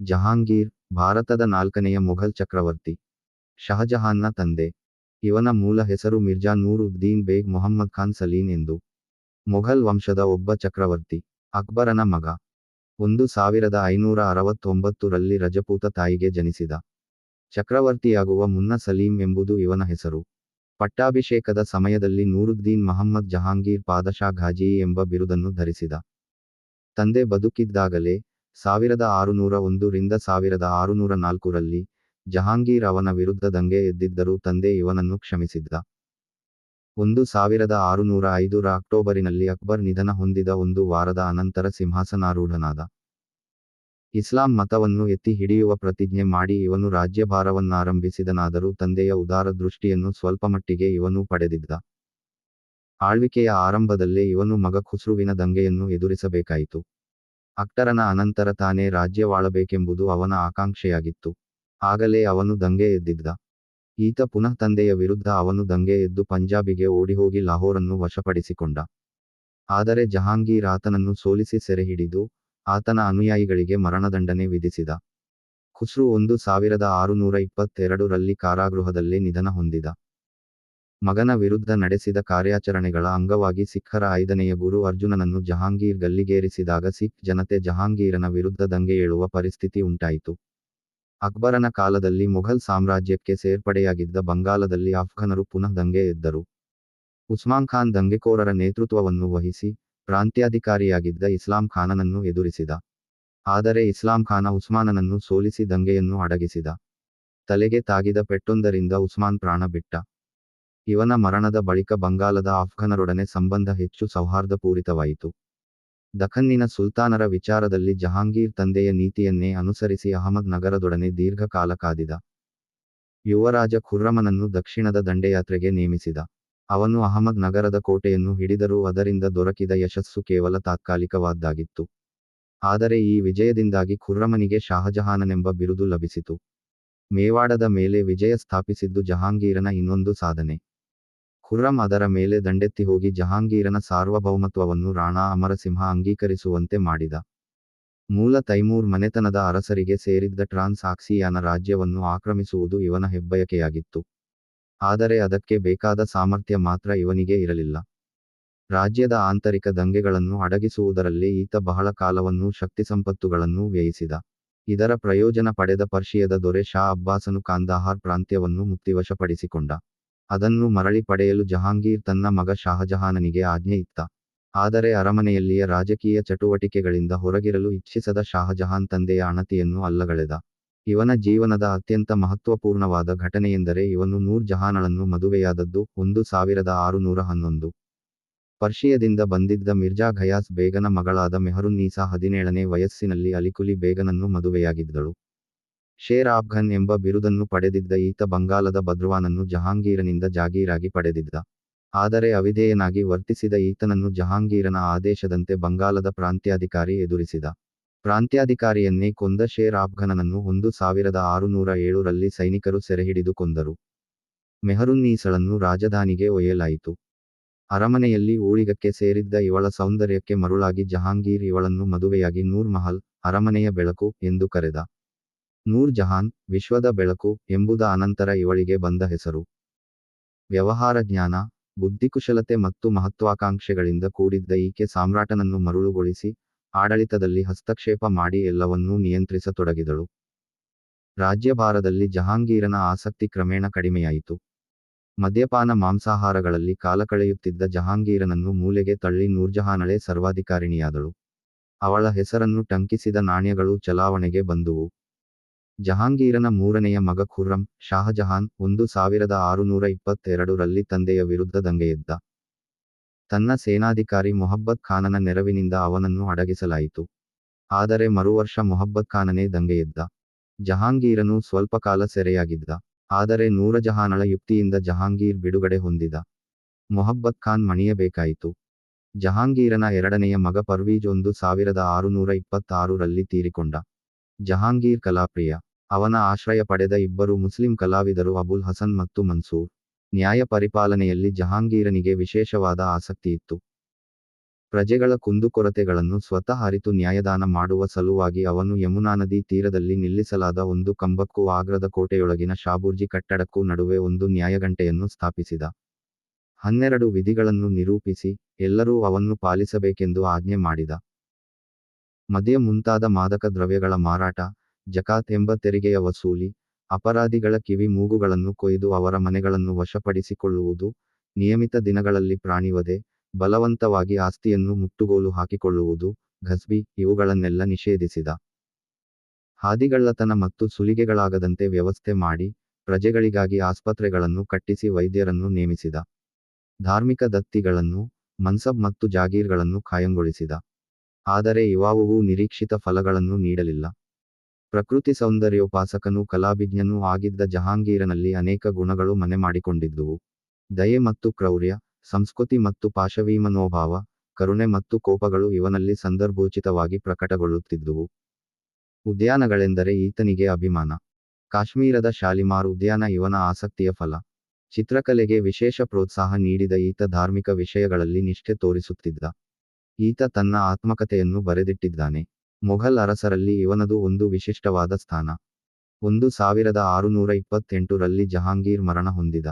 ಜಹಾಂಗೀರ್, ಭಾರತದ ನಾಲ್ಕನೆಯ ಮೊಘಲ್ ಚಕ್ರವರ್ತಿ. ಶಹಜಹಾನ್ನ ತಂದೆ. ಇವನ ಮೂಲ ಹೆಸರು ಮಿರ್ಜಾ ನೂರ್ ಉದ್ದೀನ್ ಬೇಗ್ ಮೊಹಮ್ಮದ್ ಖಾನ್ ಸಲೀನ್ ಎಂದು. ಮೊಘಲ್ ವಂಶದ ಒಬ್ಬ ಚಕ್ರವರ್ತಿ. ಅಕ್ಬರನ ಮಗ. ಒಂದು ಸಾವಿರದ ಐನೂರ ಅರವತ್ತೊಂಬತ್ತು ರಲ್ಲಿ ರಜಪೂತ ತಾಯಿಗೆ ಜನಿಸಿದ. ಚಕ್ರವರ್ತಿಯಾಗುವ ಮುನ್ನ ಸಲೀಂ ಎಂಬುದು ಇವನ ಹೆಸರು. ಪಟ್ಟಾಭಿಷೇಕದ ಸಮಯದಲ್ಲಿ ನೂರುದ್ದೀನ್ ಮಹಮ್ಮದ್ ಜಹಾಂಗೀರ್ ಪಾದಶಾ ಘಾಜಿ ಎಂಬ ಬಿರುದನ್ನು ಧರಿಸಿದ. ತಂದೆ ಬದುಕಿದ್ದಾಗಲೇ ಸಾವಿರದ ಆರುನೂರ ಒಂದು ರಿಂದ ಸಾವಿರದ ಆರುನೂರ ನಾಲ್ಕರಲ್ಲಿ ಜಹಾಂಗೀರ್ ಅವನ ವಿರುದ್ಧ ದಂಗೆ ಎದ್ದಿದ್ದರೂ ತಂದೆ ಇವನನ್ನು ಕ್ಷಮಿಸಿದ್ದ. ಒಂದು ಸಾವಿರದ ಆರುನೂರ ಐದರ ಅಕ್ಟೋಬರಿನಲ್ಲಿ ಅಕ್ಬರ್ ನಿಧನ ಹೊಂದಿದ ಒಂದು ವಾರದ ಅನಂತರ ಸಿಂಹಾಸನಾರೂಢನಾದ. ಇಸ್ಲಾಂ ಮತವನ್ನು ಎತ್ತಿ ಹಿಡಿಯುವ ಪ್ರತಿಜ್ಞೆ ಮಾಡಿ ಇವನು ರಾಜ್ಯಭಾರವನ್ನಾರಂಭಿಸಿದನಾದರೂ ತಂದೆಯ ಉದಾರ ದೃಷ್ಟಿಯನ್ನು ಸ್ವಲ್ಪಮಟ್ಟಿಗೆ ಇವನು ಪಡೆದಿದ್ದ. ಆಳ್ವಿಕೆಯ ಆರಂಭದಲ್ಲೇ ಇವನು ಮಗ ಖುಸ್ರುವಿನ ದಂಗೆಯನ್ನು ಎದುರಿಸಬೇಕಾಯಿತು. ಅಕ್ಟರನ ಅನಂತರ ತಾನೇ ರಾಜ್ಯವಾಳಬೇಕೆಂಬುದು ಅವನ ಆಕಾಂಕ್ಷೆಯಾಗಿತ್ತು. ಆಗಲೇ ಅವನು ದಂಗೆ ಎದ್ದಿದ್ದ. ಈತ ಪುನಃ ತಂದೆಯ ವಿರುದ್ಧ ಅವನು ದಂಗೆ ಎದ್ದು ಪಂಜಾಬಿಗೆ ಓಡಿಹೋಗಿ ಲಾಹೋರನ್ನು ವಶಪಡಿಸಿಕೊಂಡ. ಆದರೆ ಜಹಾಂಗೀರ್ ಆತನನ್ನು ಸೋಲಿಸಿ ಸೆರೆಹಿಡಿದು ಆತನ ಅನುಯಾಯಿಗಳಿಗೆ ಮರಣದಂಡನೆ ವಿಧಿಸಿದ. ಖುಸ್ರು ಒಂದು ಸಾವಿರದ ಆರುನೂರ ಇಪ್ಪತ್ತೆರಡು ರಲ್ಲಿ ಕಾರಾಗೃಹದಲ್ಲೇ ನಿಧನ ಹೊಂದಿದ. ಮಗನ ವಿರುದ್ಧ ನಡೆಸಿದ ಕಾರ್ಯಾಚರಣೆಗಳ ಅಂಗವಾಗಿ ಸಿಖ್ಖರ ಐದನೆಯ ಗುರು ಅರ್ಜುನನನ್ನು ಜಹಾಂಗೀರ್ ಗಲ್ಲಿಗೇರಿಸಿದಾಗ ಸಿಖ್ ಜನತೆ ಜಹಾಂಗೀರನ ವಿರುದ್ಧ ದಂಗೆ ಏಳುವ ಪರಿಸ್ಥಿತಿ ಉಂಟಾಯಿತು. ಅಕ್ಬರನ ಕಾಲದಲ್ಲಿ ಮೊಘಲ್ ಸಾಮ್ರಾಜ್ಯಕ್ಕೆ ಸೇರ್ಪಡೆಯಾಗಿದ್ದ ಬಂಗಾಲದಲ್ಲಿ ಆಫ್ಘನರು ಪುನಃ ದಂಗೆ ಎದ್ದರು. ಉಸ್ಮಾನ್ ಖಾನ್ ದಂಗೆಕೋರರ ನೇತೃತ್ವವನ್ನು ವಹಿಸಿ ಪ್ರಾಂತ್ಯಾಧಿಕಾರಿಯಾಗಿದ್ದ ಇಸ್ಲಾಂ ಖಾನನನ್ನು ಎದುರಿಸಿದ. ಆದರೆ ಇಸ್ಲಾಂ ಖಾನ ಉಸ್ಮಾನನನ್ನು ಸೋಲಿಸಿ ದಂಗೆಯನ್ನು ಅಡಗಿಸಿದ. ತಲೆಗೆ ತಾಗಿದ ಪೆಟ್ಟೊಂದರಿಂದ ಉಸ್ಮಾನ್ ಪ್ರಾಣ ಬಿಟ್ಟ. ಇವನ ಮರಣದ ಬಳಿಕ ಬಂಗಾಲದ ಆಫ್ಘನರೊಡನೆ ಸಂಬಂಧ ಹೆಚ್ಚು ಸೌಹಾರ್ದಪೂರಿತವಾಯಿತು. ದಖನ್ನಿನ ಸುಲ್ತಾನರ ವಿಚಾರದಲ್ಲಿ ಜಹಾಂಗೀರ್ ತಂದೆಯ ನೀತಿಯನ್ನೇ ಅನುಸರಿಸಿ ಅಹಮದ್ ನಗರದೊಡನೆ ದೀರ್ಘಕಾಲ ಕಾದಿದ. ಯುವರಾಜ ಖುರ್ರಮನನ್ನು ದಕ್ಷಿಣದ ದಂಡೆಯಾತ್ರೆಗೆ ನೇಮಿಸಿದ. ಅವನು ಅಹಮದ್ ನಗರದ ಕೋಟೆಯನ್ನು ಹಿಡಿದರೂ ಅದರಿಂದ ದೊರಕಿದ ಯಶಸ್ಸು ಕೇವಲ ತಾತ್ಕಾಲಿಕವಾದ್ದಾಗಿತ್ತು. ಆದರೆ ಈ ವಿಜಯದಿಂದಾಗಿ ಖುರ್ರಮನಿಗೆ ಶಾಹಜಹಾನನೆಂಬ ಬಿರುದು ಲಭಿಸಿತು. ಮೇವಾಡದ ಮೇಲೆ ವಿಜಯ ಸ್ಥಾಪಿಸಿದ್ದು ಜಹಾಂಗೀರನ ಇನ್ನೊಂದು ಸಾಧನೆ. ಖುರ್ರಂ ಅದರ ಮೇಲೆ ದಂಡೆತ್ತಿ ಹೋಗಿ ಜಹಾಂಗೀರನ ಸಾರ್ವಭೌಮತ್ವವನ್ನು ರಾಣಾ ಅಮರಸಿಂಹ ಅಂಗೀಕರಿಸುವಂತೆ ಮಾಡಿದ. ಮೂಲ ತೈಮೂರ್ ಮನೆತನದ ಅರಸರಿಗೆ ಸೇರಿದ್ದ ಟ್ರಾನ್ಸ್ ಆಕ್ಸಿಯಾನ ರಾಜ್ಯವನ್ನು ಆಕ್ರಮಿಸುವುದು ಇವನ ಹೆಬ್ಬಯಕೆಯಾಗಿತ್ತು. ಆದರೆ ಅದಕ್ಕೆ ಬೇಕಾದ ಸಾಮರ್ಥ್ಯ ಮಾತ್ರ ಇವನಿಗೆ ಇರಲಿಲ್ಲ. ರಾಜ್ಯದ ಆಂತರಿಕ ದಂಗೆಗಳನ್ನು ಅಡಗಿಸುವುದರಲ್ಲಿ ಈತ ಬಹಳ ಕಾಲವನ್ನೂ ಶಕ್ತಿಸಂಪತ್ತುಗಳನ್ನೂ ವ್ಯಯಿಸಿದ. ಇದರ ಪ್ರಯೋಜನ ಪಡೆದ ಪರ್ಷಿಯದ ದೊರೆ ಶಾ ಅಬ್ಬಾಸನು ಕಾಂದಾಹಾರ್ ಪ್ರಾಂತ್ಯವನ್ನು ಮುಕ್ತಿವಶಪಡಿಸಿಕೊಂಡ. ಅದನ್ನು ಮರಳಿ ಪಡೆಯಲು ಜಹಾಂಗೀರ್ ತನ್ನ ಮಗ ಶಾಹಜಹಾನನಿಗೆ ಆಜ್ಞೆ ಇತ್ತ. ಆದರೆ ಅರಮನೆಯಲ್ಲಿಯ ರಾಜಕೀಯ ಚಟುವಟಿಕೆಗಳಿಂದ ಹೊರಗಿರಲು ಇಚ್ಛಿಸದ ಶಾಹಜಹಾನ್ ತಂದೆಯ ಅಣತಿಯನ್ನು ಅಲ್ಲಗಳೆದ. ಇವನ ಜೀವನದ ಅತ್ಯಂತ ಮಹತ್ವಪೂರ್ಣವಾದ ಘಟನೆಯೆಂದರೆ ಇವನು ನೂರ್ ಜಹಾನಳನ್ನು ಮದುವೆಯಾದದ್ದು ಒಂದು ಸಾವಿರದ ಆರುನೂರ ಹನ್ನೊಂದು. ಪರ್ಷಿಯದಿಂದ ಬಂದಿದ್ದ ಮಿರ್ಜಾ ಘಯಾಸ್ ಬೇಗನ ಮಗಳಾದ ಮೆಹರುನ್ನೀಸಾ ಹದಿನೇಳನೇ ವಯಸ್ಸಿನಲ್ಲಿ ಅಲಿಕುಲಿ ಬೇಗನನ್ನು ಮದುವೆಯಾಗಿದ್ದಳು. ಶೇರ್ ಆಫ್ಘನ್ ಎಂಬ ಬಿರುದನ್ನು ಪಡೆದಿದ್ದ ಈತ ಬಂಗಾಲದ ಬದ್ರುವಾನನ್ನು ಜಹಾಂಗೀರನಿಂದ ಜಾಗೀರಾಗಿ ಪಡೆದಿದ್ದ. ಆದರೆ ಅವಿಧೇಯನಾಗಿ ವರ್ತಿಸಿದ ಈತನನ್ನು ಜಹಾಂಗೀರನ ಆದೇಶದಂತೆ ಬಂಗಾಲದ ಪ್ರಾಂತ್ಯಾಧಿಕಾರಿ ಎದುರಿಸಿದ. ಪ್ರಾಂತ್ಯಾಧಿಕಾರಿಯನ್ನೇ ಕೊಂದ ಶೇರ್ ಆಫ್ಘನನನ್ನು ಒಂದು ಸಾವಿರದ ಆರುನೂರ ಏಳರಲ್ಲಿ ಸೈನಿಕರು ಸೆರೆಹಿಡಿದು ಕೊಂದರು. ಮೆಹರುನ್ನೀಸಳನ್ನು ರಾಜಧಾನಿಗೆ ಒಯ್ಯಲಾಯಿತು. ಅರಮನೆಯಲ್ಲಿ ಊಳಿಗಕ್ಕೆ ಸೇರಿದ್ದ ಇವಳ ಸೌಂದರ್ಯಕ್ಕೆ ಮರುಳಾಗಿ ಜಹಾಂಗೀರ್ ಇವಳನ್ನು ಮದುವೆಯಾಗಿ ನೂರ್ ಮಹಲ್ ಅರಮನೆಯ ಬೆಳಕು ಎಂದು ಕರೆದ. ನೂರ್ ಜಹಾನ್ ವಿಶ್ವದ ಬೆಳಕು ಎಂಬುದ ಅನಂತರ ಇವಳಿಗೆ ಬಂದ ಹೆಸರು. ವ್ಯವಹಾರ ಜ್ಞಾನ, ಬುದ್ಧಿಕುಶಲತೆ ಮತ್ತು ಮಹತ್ವಾಕಾಂಕ್ಷೆಗಳಿಂದ ಕೂಡಿದ್ದ ಈಕೆ ಸಾಮ್ರಾಟನನ್ನು ಮರುಳುಗೊಳಿಸಿ ಆಡಳಿತದಲ್ಲಿ ಹಸ್ತಕ್ಷೇಪ ಮಾಡಿ ಎಲ್ಲವನ್ನೂ ನಿಯಂತ್ರಿಸತೊಡಗಿದಳು. ರಾಜ್ಯಭಾರದಲ್ಲಿ ಜಹಾಂಗೀರನ ಆಸಕ್ತಿ ಕ್ರಮೇಣ ಕಡಿಮೆಯಾಯಿತು. ಮದ್ಯಪಾನ ಮಾಂಸಾಹಾರಗಳಲ್ಲಿ ಕಾಲ ಕಳೆಯುತ್ತಿದ್ದ ಜಹಾಂಗೀರನನ್ನು ಮೂಲೆಗೆ ತಳ್ಳಿ ನೂರ್ಜಹಾನಳೆ ಸರ್ವಾಧಿಕಾರಿಣಿಯಾದಳು. ಅವಳ ಹೆಸರನ್ನು ಟಂಕಿಸಿದ ನಾಣ್ಯಗಳು ಚಲಾವಣೆಗೆ ಬಂದುವು. ಜಹಾಂಗೀರನ ಮೂರನೆಯ ಮಗ ಖುರ್ರಂ ಶಾಹಜಹಾನ್ ಒಂದು ಸಾವಿರದ ಆರುನೂರ ಇಪ್ಪತ್ತೆರಡರಲ್ಲಿ ತಂದೆಯ ವಿರುದ್ಧ ದಂಗೆಯೆದ್ದ. ತನ್ನ ಸೇನಾಧಿಕಾರಿ ಮೊಹಬ್ಬತ್ ಖಾನನ ನೆರವಿನಿಂದ ಅವನನ್ನು ಅಡಗಿಸಲಾಯಿತು. ಆದರೆ ಮರುವರ್ಷ ಮೊಹಬ್ಬತ್ ಖಾನನೇ ದಂಗೆಯೆದ್ದ. ಜಹಾಂಗೀರನು ಸ್ವಲ್ಪ ಕಾಲ ಸೆರೆಯಾಗಿದ್ದ. ಆದರೆ ನೂರಜಹಾನಳ ಯುಕ್ತಿಯಿಂದ ಜಹಾಂಗೀರ್ ಬಿಡುಗಡೆ ಹೊಂದಿದ. ಮೊಹಬ್ಬತ್ ಖಾನ್ ಮಣಿಯಬೇಕಾಯಿತು. ಜಹಾಂಗೀರನ ಎರಡನೆಯ ಮಗ ಪರ್ವೀಜ್ ಒಂದು ಸಾವಿರದ ಆರುನೂರ ಇಪ್ಪತ್ತಾರು ರಲ್ಲಿ ತೀರಿಕೊಂಡ. ಜಹಾಂಗೀರ್ ಕಲಾಪ್ರಿಯ. ಅವನ ಆಶ್ರಯ ಪಡೆದ ಇಬ್ಬರು ಮುಸ್ಲಿಂ ಕಲಾವಿದರು ಅಬುಲ್ ಹಸನ್ ಮತ್ತು ಮನ್ಸೂರ್. ನ್ಯಾಯ ಪರಿಪಾಲನೆಯಲ್ಲಿ ಜಹಾಂಗೀರನಿಗೆ ವಿಶೇಷವಾದ ಆಸಕ್ತಿಯಿತ್ತು ಪ್ರಜೆಗಳ ಕುಂದುಕೊರತೆಗಳನ್ನು ಸ್ವತಃ ಅರಿತು ನ್ಯಾಯದಾನ ಮಾಡುವ ಸಲುವಾಗಿ ಅವನು ಯಮುನಾ ನದಿ ತೀರದಲ್ಲಿ ನಿಲ್ಲಿಸಲಾದ ಒಂದು ಕಂಬಕ್ಕೂ ಆಗ್ರದ ಕೋಟೆಯೊಳಗಿನ ಶಾಬೂರ್ಜಿ ಕಟ್ಟಡಕ್ಕೂ ನಡುವೆ ಒಂದು ನ್ಯಾಯಗಂಟೆಯನ್ನು ಸ್ಥಾಪಿಸಿದ. ಹನ್ನೆರಡು ವಿಧಿಗಳನ್ನು ನಿರೂಪಿಸಿ, ಎಲ್ಲರೂ ಅವನ್ನು ಪಾಲಿಸಬೇಕೆಂದು ಆಜ್ಞೆ ಮಾಡಿದ. ಮದ್ಯ ಮುಂತಾದ ಮಾದಕ ದ್ರವ್ಯಗಳ ಮಾರಾಟ ಜಕಾತ್ ಎಂಬ ತೆರಿಗೆಯ ವಸೂಲಿ, ಅಪರಾಧಿಗಳ ಕಿವಿ ಮೂಗುಗಳನ್ನು ಕೊಯ್ದು ಅವರ ಮನೆಗಳನ್ನು ವಶಪಡಿಸಿಕೊಳ್ಳುವುದು, ನಿಯಮಿತ ದಿನಗಳಲ್ಲಿ ಪ್ರಾಣಿವಧೆ, ಬಲವಂತವಾಗಿ ಆಸ್ತಿಯನ್ನು ಮುಟ್ಟುಗೋಲು ಹಾಕಿಕೊಳ್ಳುವುದು ಘಸ್ಬಿ ಇವುಗಳನ್ನೆಲ್ಲ ನಿಷೇಧಿಸಿದ. ಹಾದಿಗಳ್ಳತನ ಮತ್ತು ಸುಲಿಗೆಗಳಾಗದಂತೆ ವ್ಯವಸ್ಥೆ ಮಾಡಿ, ಪ್ರಜೆಗಳಿಗಾಗಿ ಆಸ್ಪತ್ರೆಗಳನ್ನು ಕಟ್ಟಿಸಿ ವೈದ್ಯರನ್ನು ನೇಮಿಸಿದ. ಧಾರ್ಮಿಕ ದತ್ತಿಗಳನ್ನು, ಮನ್ಸಬ್ ಮತ್ತು ಜಾಗೀರ್ಗಳನ್ನು ಖಾಯಂಗೊಳಿಸಿದ. ಆದರೆ ಇವಾವುವು ನಿರೀಕ್ಷಿತ ಫಲಗಳನ್ನು ನೀಡಲಿಲ್ಲ. ಪ್ರಕೃತಿ ಸೌಂದರ್ಯೋಪಾಸಕನೂ ಕಲಾಭಿಜ್ಞನೂ ಆಗಿದ್ದ ಜಹಾಂಗೀರನಲ್ಲಿ ಅನೇಕ ಗುಣಗಳು ಮನೆ ಮಾಡಿಕೊಂಡಿದ್ದುವು. ದಯೆ ಮತ್ತು ಕ್ರೌರ್ಯ, ಸಂಸ್ಕೃತಿ ಮತ್ತು ಪಾಶವೀಮನೋಭಾವ, ಕರುಣೆ ಮತ್ತು ಕೋಪಗಳು ಇವನಲ್ಲಿ ಸಂದರ್ಭೋಚಿತವಾಗಿ ಪ್ರಕಟಗೊಳ್ಳುತ್ತಿದ್ದುವು. ಉದ್ಯಾನಗಳೆಂದರೆ ಈತನಿಗೆ ಅಭಿಮಾನ. ಕಾಶ್ಮೀರದ ಶಾಲಿಮಾರ್ ಉದ್ಯಾನ ಇವನ ಆಸಕ್ತಿಯ ಫಲ. ಚಿತ್ರಕಲೆಗೆ ವಿಶೇಷ ಪ್ರೋತ್ಸಾಹ ನೀಡಿದ ಈತ ಧಾರ್ಮಿಕ ವಿಷಯಗಳಲ್ಲಿ ನಿಷ್ಠೆ ತೋರಿಸುತ್ತಿದ್ದ. ಈತ ತನ್ನ ಆತ್ಮಕಥೆಯನ್ನು ಬರೆದಿಟ್ಟಿದ್ದಾನೆ. ಮೊಘಲ್ ಅರಸರಲ್ಲಿ ಇವನದು ಒಂದು ವಿಶಿಷ್ಟವಾದ ಸ್ಥಾನ. ಒಂದು ಸಾವಿರದ ಆರುನೂರ ಇಪ್ಪತ್ತೆಂಟರಲ್ಲಿ ಜಹಾಂಗೀರ್ ಮರಣ ಹೊಂದಿದ.